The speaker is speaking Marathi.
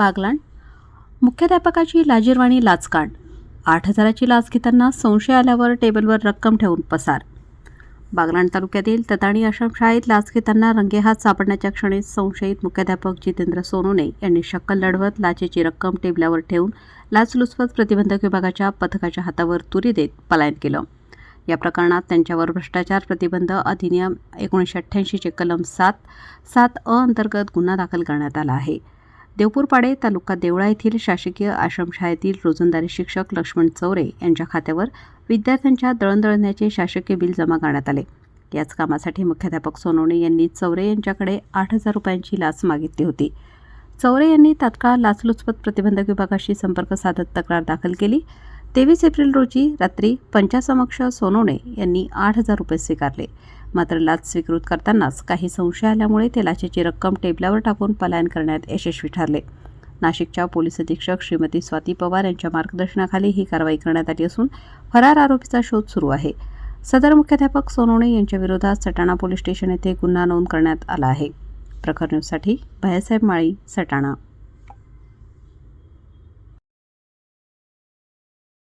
बागलाण मुख्याध्यापकाची लाजीरवाणी लाचकांड आठ हजाराची लाच घेताना संशय आल्यावर टेबलवर रक्कम ठेवून पसार. बागलाण तालुक्यातील तताणी आश्रमशाळेत लाच घेताना रंगेहात सापडण्याच्या क्षणी संशयित मुख्याध्यापक जितेंद्र सोनोने यांनी शक्कल लढवत लाचेची रक्कम टेबलावर ठेवून लाचलुचपत प्रतिबंधक विभागाच्या पथकाच्या हातावर तुरी देत पलायन केलं. या प्रकरणात त्यांच्यावर भ्रष्टाचार प्रतिबंध अधिनियम एकोणीसशे अठ्ठ्याऐंशीचे कलम सात सात अ अंतर्गत गुन्हा दाखल करण्यात आला आहे. देवपूरपाडे तालुका देवळा येथील शासकीय आश्रमशाळेतील रोजंदारी शिक्षक लक्ष्मण चौरे यांच्या खात्यावर विद्यार्थ्यांच्या दळणदळण्याचे शासकीय बिल जमा करण्यात आले. याच कामासाठी मुख्याध्यापक सोनवणे यांनी चौरे यांच्याकडे आठ हजार रुपयांची लाच मागितली होती. चौरे यांनी तात्काळ लाचलुचपत प्रतिबंधक विभागाशी संपर्क साधत तक्रार दाखल केली. तेवीस एप्रिल रोजी रात्री पंचासमक्ष सोनवणे यांनी आठ हजार रुपये स्वीकारले. मात्र लाच स्वीकृत करतानाच काही संशय आल्यामुळे ते लाचेची रक्कम टेबलावर टाकून पलायन करण्यात यशस्वी ठरले. नाशिकच्या पोलीस अधीक्षक श्रीमती स्वाती पवार यांच्या मार्गदर्शनाखाली ही कारवाई करण्यात आली असून फरार आरोपीचा शोध सुरू आहे. सदर मुख्याध्यापक सोनवणे यांच्या विरोधात सटाणा पोलीस स्टेशन येथे गुन्हा नोंद करण्यात आला आहे. प्रखर न्यूजसाठी भयासाहेब माळी सटाणा.